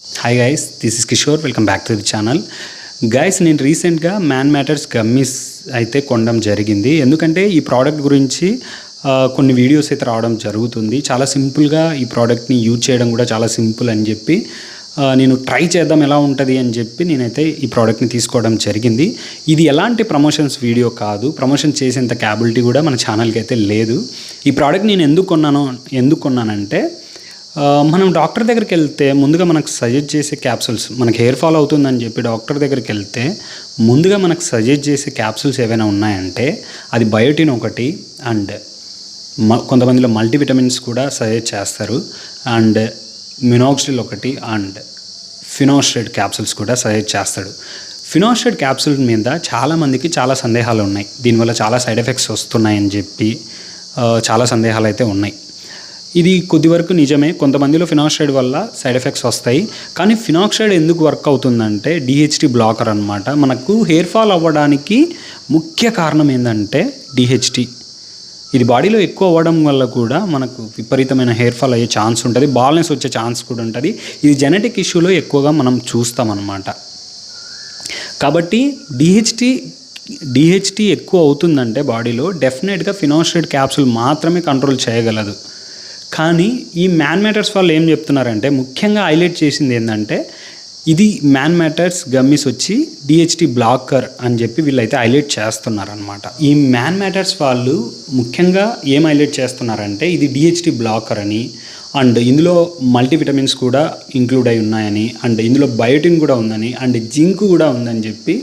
Hi guys this is Kishore welcome back to the channel guys నేను రీసెంట్గా man matters gummies అయితే కొనడం జరిగింది. ఎందుకంటే ఈ ప్రోడక్ట్ గురించి కొన్ని వీడియోస్ అయితే రావడం జరుగుతుంది. చాలా సింపుల్గా ఈ ప్రోడక్ట్ని యూజ్ చేయడం కూడా చాలా సింపుల్ అని చెప్పి నేను ట్రై చేద్దాం ఎలా ఉంటుంది అని చెప్పి నేనైతే ఈ ప్రోడక్ట్ని తీసుకోవడం జరిగింది. ఇది ఎలాంటి ప్రమోషన్స్ వీడియో కాదు. ప్రమోషన్ చేసేంత క్యాబిలిటీ కూడా మన ఛానల్కి అయితే లేదు. ఈ ప్రోడక్ట్ నేను ఎందుకు కొన్నాను ఎందుకు కొన్నానంటే మనం డాక్టర్ దగ్గరికి వెళ్తే ముందుగా మనకు సజెస్ట్ చేసే క్యాప్సూల్స్ మనకి హెయిర్ ఫాల్ అవుతుందని చెప్పి డాక్టర్ దగ్గరికి వెళ్తే ముందుగా మనకు సజెస్ట్ చేసే క్యాప్సూల్స్ ఏవైనా ఉన్నాయంటే అది బయోటిన్ ఒకటి అండ్ మ కొంతమందిలో మల్టీవిటమిన్స్ కూడా సజెస్ట్ చేస్తారు అండ్ మినాక్సిల్ ఒకటి అండ్ ఫినాస్ట్రేట్ క్యాప్సూల్స్ కూడా సజెస్ట్ చేస్తాడు. ఫినాస్ట్రేట్ క్యాప్సూల్ మీద చాలామందికి చాలా సందేహాలు ఉన్నాయి. దీనివల్ల చాలా సైడ్ ఎఫెక్ట్స్ వస్తున్నాయని చెప్పి చాలా సందేహాలు అయితే ఉన్నాయి. ఇది కొద్ది వరకు నిజమే. కొంతమందిలో ఫినాక్సైడ్ వల్ల సైడ్ ఎఫెక్ట్స్ వస్తాయి. కానీ ఫినాక్సైడ్ ఎందుకు వర్క్ అవుతుందంటే డిహెచ్టి బ్లాకర్ అనమాట మనకు హెయిర్ ఫాల్ అవ్వడానికి ముఖ్య కారణం ఏంటంటే డిహెచ్టి ఇది బాడీలో ఎక్కువ అవ్వడం వల్ల కూడా మనకు విపరీతమైన హెయిర్ ఫాల్ అయ్యే ఛాన్స్ ఉంటుంది. బాల్నెస్ వచ్చే ఛాన్స్ కూడా ఉంటుంది. ఇది జెనెటిక్ ఇష్యూలో ఎక్కువగా మనం చూస్తామన్నమాట కాబట్టి డిహెచ్టి డిహెచ్టి ఎక్కువ అవుతుందంటే బాడీలో డెఫినెట్గా ఫినాస్ట్రేట్ క్యాప్సూల్ మాత్రమే కంట్రోల్ చేయగలదు. కానీ ఈ మ్యాన్ మ్యాటర్స్ వాళ్ళు ఏం చెప్తున్నారంటే ముఖ్యంగా హైలైట్ చేసింది ఏంటంటే ఇది మ్యాన్ మ్యాటర్స్ గమ్మిస్ వచ్చి డిహెచ్టి బ్లాకర్ అని చెప్పి వీళ్ళైతే హైలైట్ చేస్తున్నారనమాట ఈ మ్యాన్ మ్యాటర్స్ వాళ్ళు ముఖ్యంగా ఏం హైలైట్ చేస్తున్నారంటే ఇది డిహెచ్టి బ్లాకర్ అని అండ్ ఇందులో మల్టీవిటమిన్స్ కూడా ఇంక్లూడ్ అయి ఉన్నాయని అండ్ ఇందులో బయోటిన్ కూడా ఉందని అండ్ జింక్ కూడా ఉందని చెప్పి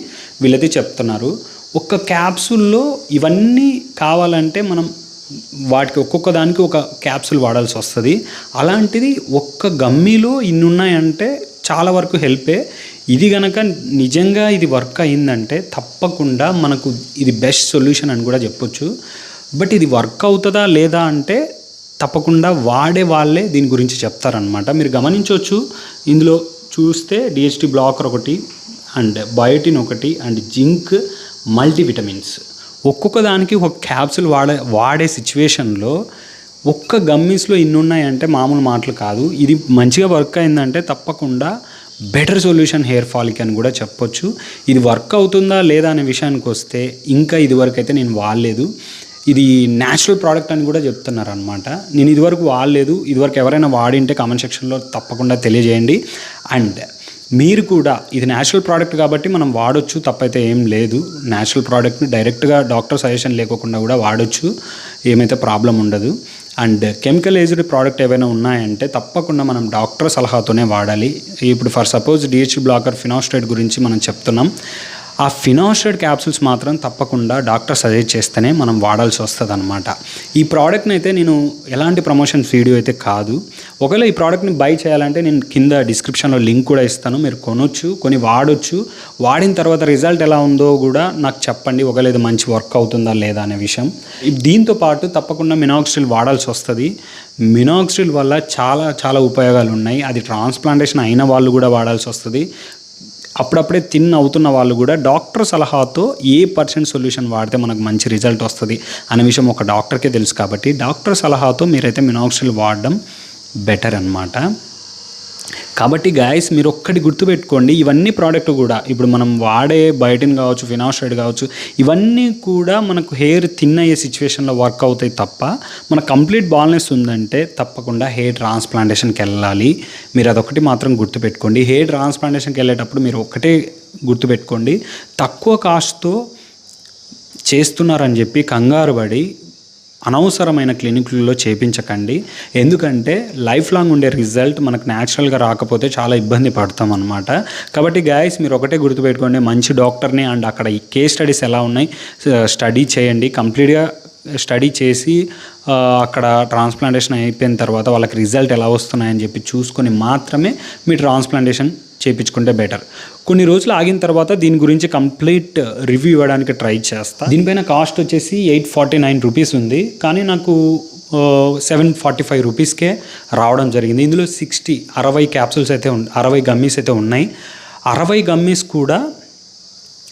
వీళ్ళైతే చెప్తున్నారు. ఒక్క క్యాప్సూల్లో ఇవన్నీ కావాలంటే మనం వాటికి ఒక్కొక్క దానికి ఒక క్యాప్సూల్ వాడాల్సి వస్తుంది. అలాంటిది ఒక్క గమ్మీలో ఇన్ని ఉన్నాయంటే చాలా వరకు హెల్పే. ఇది గనక నిజంగా ఇది వర్క్ అయిందంటే తప్పకుండా మనకు ఇది బెస్ట్ సొల్యూషన్ అని కూడా చెప్పొచ్చు. బట్ ఇది వర్క్ అవుతుందా లేదా అంటే తప్పకుండా వాడే వాళ్ళే దీని గురించి చెప్తారనమాట మీరు గమనించవచ్చు ఇందులో చూస్తే డిహెచ్టి బ్లాకర్ ఒకటి అండ్ బయోటిన్ ఒకటి అండ్ జింక్ మల్టీవిటమిన్స్ ఒక్కొక్క దానికి ఒక క్యాప్సూల్ వాడే వాడే సిచ్యువేషన్లో ఒక్క గమ్మీస్లో ఇన్ని ఉన్నాయంటే మామూలు మాటలు కాదు. ఇది మంచిగా వర్క్ అయిందంటే తప్పకుండా బెటర్ సొల్యూషన్ హెయిర్ ఫాల్కి అని కూడా చెప్పొచ్చు. ఇది వర్క్ అవుతుందా లేదా అనే విషయానికి వస్తే ఇంకా ఇదివరకు అయితే నేను వాడలేదు. ఇది న్యాచురల్ ప్రోడక్ట్ అని కూడా చెప్తున్నారు అనమాట నేను ఇదివరకు వాడలేదు. ఇదివరకు ఎవరైనా వాడింటే కామెంట్ సెక్షన్లో తప్పకుండా తెలియజేయండి. అండ్ మీరు కూడా ఇది న్యాచురల్ ప్రోడక్ట్ కాబట్టి మనం వాడొచ్చు తప్పైతే ఏం లేదు. న్యాచురల్ ప్రోడక్ట్ని డైరెక్ట్గా డాక్టర్ సజెషన్ లేకోకుండా కూడా వాడొచ్చు ఏమైతే ప్రాబ్లం ఉండదు. అండ్ కెమికల్ ఏజ్డ్ ప్రోడక్ట్ ఏవైనా ఉన్నాయంటే తప్పకుండా మనం డాక్టర్ సలహాతోనే వాడాలి. ఇప్పుడు for suppose DH blocker finasteride గురించి మనం చెప్తున్నాం. ఆ ఫినాస్ట్రేట్ క్యాప్సూల్స్ మాత్రం తప్పకుండా డాక్టర్ సజెస్ట్ చేస్తేనే మనం వాడాల్సి వస్తుంది అనమాట ఈ ప్రోడక్ట్ని అయితే నేను ఎలాంటి ప్రమోషన్స్ వీడియో అయితే కాదు. ఒకవేళ ఈ ప్రోడక్ట్ని బై చేయాలంటే నేను కింద డిస్క్రిప్షన్లో లింక్ కూడా ఇస్తాను. మీరు కొనొచ్చు కొని వాడొచ్చు. వాడిన తర్వాత రిజల్ట్ ఎలా ఉందో కూడా నాకు చెప్పండి. ఒకవేళ ఇది మంచి వర్క్ అవుతుందా లేదా అనే విషయం. దీంతో పాటు తప్పకుండా మినాక్సిల్ వాడాల్సి వస్తుంది. మినాక్సిల్ వల్ల చాలా చాలా ఉపయోగాలు ఉన్నాయి అది ట్రాన్స్ప్లాంటేషన్ అయిన వాళ్ళు కూడా వాడాల్సి వస్తుంది. అప్పుడప్పుడే తిన్ అవుతున్న వాళ్ళు కూడా డాక్టర్ సలహాతో ఏ పర్సెంట్ సొల్యూషన్ వాడితే మనకు మంచి రిజల్ట్ వస్తుంది అనే విషయం ఒక డాక్టర్కే తెలుసు కాబట్టి డాక్టర్ సలహాతో మీరైతే మినాక్సిల్ వాడడం బెటర్ అన్నమాట. కాబట్టి గాయస్ మీరు ఒక్కటి గుర్తుపెట్టుకోండి ఇవన్నీ ప్రోడక్ట్ కూడా ఇప్పుడు మనం వాడే బయటిన్ కావచ్చు ఫినాషైడ్ కావచ్చు ఇవన్నీ కూడా మనకు హెయిర్ థిన్ అయ్యే సిచ్యువేషన్లో వర్క్ అవుతాయి తప్ప మన కంప్లీట్ బాల్నెస్ ఉందంటే తప్పకుండా హెయిర్ ట్రాన్స్ప్లాంటేషన్కి వెళ్ళాలి మీరు అదొకటి మాత్రం గుర్తుపెట్టుకోండి. హెయిర్ ట్రాన్స్ప్లాంటేషన్కి వెళ్ళేటప్పుడు మీరు ఒకటే గుర్తుపెట్టుకోండి తక్కువ కాస్ట్తో చేస్తున్నారని చెప్పి కంగారు పడి అనవసరమైన క్లినిక్లలో చేపించకండి. ఎందుకంటే లైఫ్ లాంగ్ ఉండే రిజల్ట్ మనకు న్యాచురల్గా రాకపోతే చాలా ఇబ్బంది పడతాం అనమాట కాబట్టి గాయస్ మీరు ఒకటే గుర్తుపెట్టుకోండి మంచి డాక్టర్ని అండ్ అక్కడ ఈ కేస్ స్టడీస్ ఎలా ఉన్నాయి స్టడీ చేయండి. కంప్లీట్గా స్టడీ చేసి అక్కడ ట్రాన్స్ప్లాంటేషన్ అయిపోయిన తర్వాత వాళ్ళకి రిజల్ట్ ఎలా వస్తున్నాయని చెప్పి చూసుకొని మాత్రమే మీ ట్రాన్స్ప్లాంటేషన్ చేయించుకుంటే బెటర్. కొన్ని రోజులు ఆగిన తర్వాత దీని గురించి కంప్లీట్ రివ్యూ ఇవ్వడానికి ట్రై చేస్తాను దీనిపైన కాస్ట్ వచ్చేసి ఎయిట్ ఫార్టీ నైన్ రూపీస్ ఉంది. కానీ నాకు సెవెన్ ఫార్టీ ఫైవ్ రూపీస్కే రావడం జరిగింది. ఇందులో సిక్స్టీ అరవై క్యాప్సూల్స్ అయితే అరవై గమ్మీస్ అయితే ఉన్నాయి. అరవై గమ్మీస్ కూడా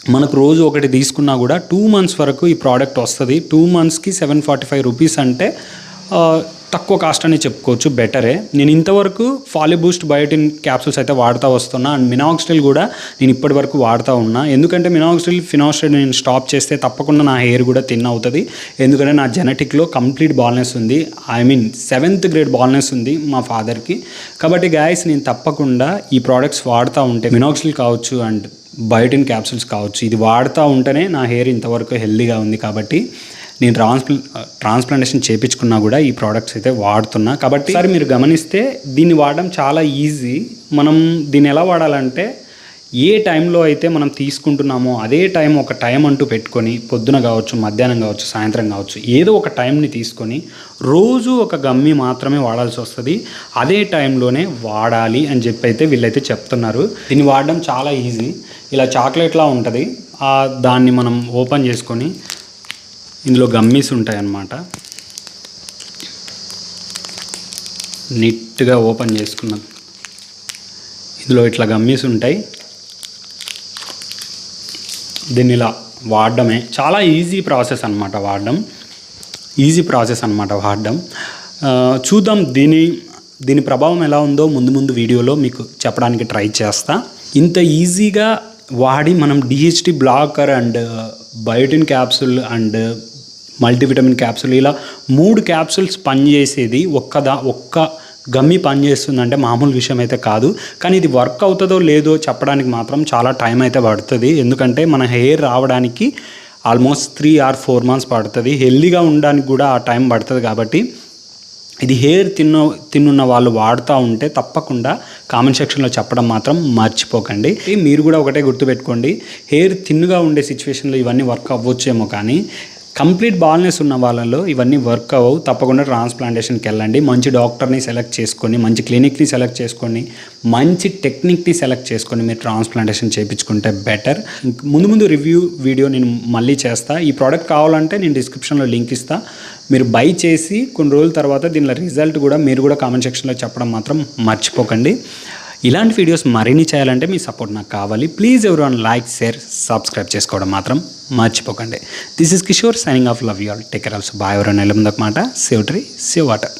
మనకు రోజు ఒకటి తీసుకున్నా కూడా టూ మంత్స్ వరకు ఈ ప్రోడక్ట్ వస్తుంది. టూ మంత్స్కి సెవెన్ ఫార్టీ ఫైవ్ రూపీస్ అంటే తక్కువ కాస్ట్ అని చెప్పుకోవచ్చు బెటరే నేను ఇంతవరకు ఫాలిబూస్ట్ బయోటిన్ క్యాప్సూల్స్ అయితే వాడుతూ వస్తున్నా. అండ్ మినాక్స్టిల్ కూడా నేను ఇప్పటి వరకు వాడుతూ ఉన్నా. ఎందుకంటే మినాక్స్టిల్ ఫినాక్స్టిల్ నేను స్టాప్ చేస్తే తప్పకుండా నా హెయిర్ కూడా తిన్ అవుతుంది. ఎందుకంటే నా జెనెటిక్లో కంప్లీట్ బాల్నెస్ ఉంది. I mean seventh grade baldness ఉంది మా ఫాదర్కి కాబట్టి గాయస్ నేను తప్పకుండా ఈ ప్రోడక్ట్స్ వాడుతూ ఉంటే మినాక్స్టిల్ కావచ్చు అండ్ బయోటిన్ క్యాప్సూల్స్ కావచ్చు. ఇది వాడుతూ ఉంటేనే నా హెయిర్ ఇంతవరకు హెల్దీగా ఉంది కాబట్టి నేను ట్రాన్స్ప్ల ట్రాన్స్ప్లాంటేషన్ చేయించుకున్నా కూడా ఈ ప్రోడక్ట్స్ అయితే వాడుతున్నా. కాబట్టి సార్ మీరు గమనిస్తే దీన్ని వాడడం చాలా ఈజీ. మనం దీన్ని ఎలా వాడాలంటే ఏ టైంలో అయితే మనం తీసుకుంటున్నామో అదే టైం ఒక టైం అంటూ పెట్టుకొని పొద్దున కావచ్చు మధ్యాహ్నం కావచ్చు సాయంత్రం కావచ్చు ఏదో ఒక టైంని తీసుకొని రోజు ఒక గమ్మి మాత్రమే వాడాల్సి వస్తుంది. అదే టైంలోనే వాడాలి అని చెప్పి అయితే వీళ్ళైతే చెప్తున్నారు. దీన్ని వాడడం చాలా ఈజీ. ఇలా చాక్లెట్లా ఉంటుంది. దాన్ని మనం ఓపెన్ చేసుకొని ఇందులో గమ్మీస్ ఉంటాయి అన్నమాట నీట్గా ఓపెన్ చేసుకున్నాం. ఇందులో ఇట్లా గమ్మీస్ ఉంటాయి. దీన్ని ఇలా వాడడమే. చాలా ఈజీ ప్రాసెస్ అన్నమాట వాడడం. ఈజీ ప్రాసెస్ అన్నమాట వాడడం. చూద్దాం దీని దీని ప్రభావం ఎలా ఉందో ముందు ముందు వీడియోలో మీకు చెప్పడానికి ట్రై చేస్తా. ఇంత ఈజీగా వాడి మనం DHT blocker and biotin capsule and multivitamin capsule ఇలా మూడు క్యాప్సూల్స్ పనిచేసేది ఒక్కదా ఒక్క గమ్మి పనిచేస్తుందంటే మామూలు విషయం అయితే కాదు. కానీ ఇది వర్క్ అవుతుందో లేదో చెప్పడానికి మాత్రం చాలా టైం అయితే పడుతుంది. ఎందుకంటే మన హెయిర్ రావడానికి almost three or four months పడుతుంది. హెల్దీగా ఉండడానికి కూడా ఆ టైం పడుతుంది కాబట్టి ఇది హెయిర్ తిన్న తిన్నున్న వాళ్ళు వాడుతూ ఉంటే తప్పకుండా కామెంట్ సెక్షన్లో చెప్పడం మాత్రం మర్చిపోకండి. మీరు కూడా ఒకటే గుర్తుపెట్టుకోండి. హెయిర్ తిన్నుగా ఉండే సిచ్యువేషన్లో ఇవన్నీ వర్క్ అవ్వచ్చేమో కానీ కంప్లీట్ బాల్నెస్ ఉన్న వాళ్ళలో ఇవన్నీ వర్క్ అవ్వవు. తప్పకుండా ట్రాన్స్ప్లాంటేషన్కి వెళ్ళండి. మంచి డాక్టర్ని సెలెక్ట్ చేసుకొని మంచి క్లినిక్ని సెలెక్ట్ చేసుకొని మంచి టెక్నిక్ని సెలెక్ట్ చేసుకొని మీరు ట్రాన్స్ప్లాంటేషన్ చేయించుకుంటే బెటర్. ముందు ముందు రివ్యూ వీడియో నేను మళ్ళీ చేస్తా. ఈ ప్రోడక్ట్ కావాలంటే నేను డిస్క్రిప్షన్లో లింక్ ఇస్తా. మీరు బై చేసి కొన్ని రోజుల తర్వాత దీనిలో రిజల్ట్ కూడా మీరు కూడా కామెంట్ సెక్షన్లో చెప్పడం మాత్రం మర్చిపోకండి. ఇలాంటి వీడియోస్ మరిన్ని చేయాలంటే మీ సపోర్ట్ నాకు కావాలి. ప్లీజ్ ఎవరు లైక్ షేర్ సబ్స్క్రైబ్ చేసుకోవడం మాత్రం మర్చిపోకండి. This is Kishore signing off love you all also bye ఎవరైనా నిలబడమాట సేవ్ ట్రీ సేవ్ వాటర్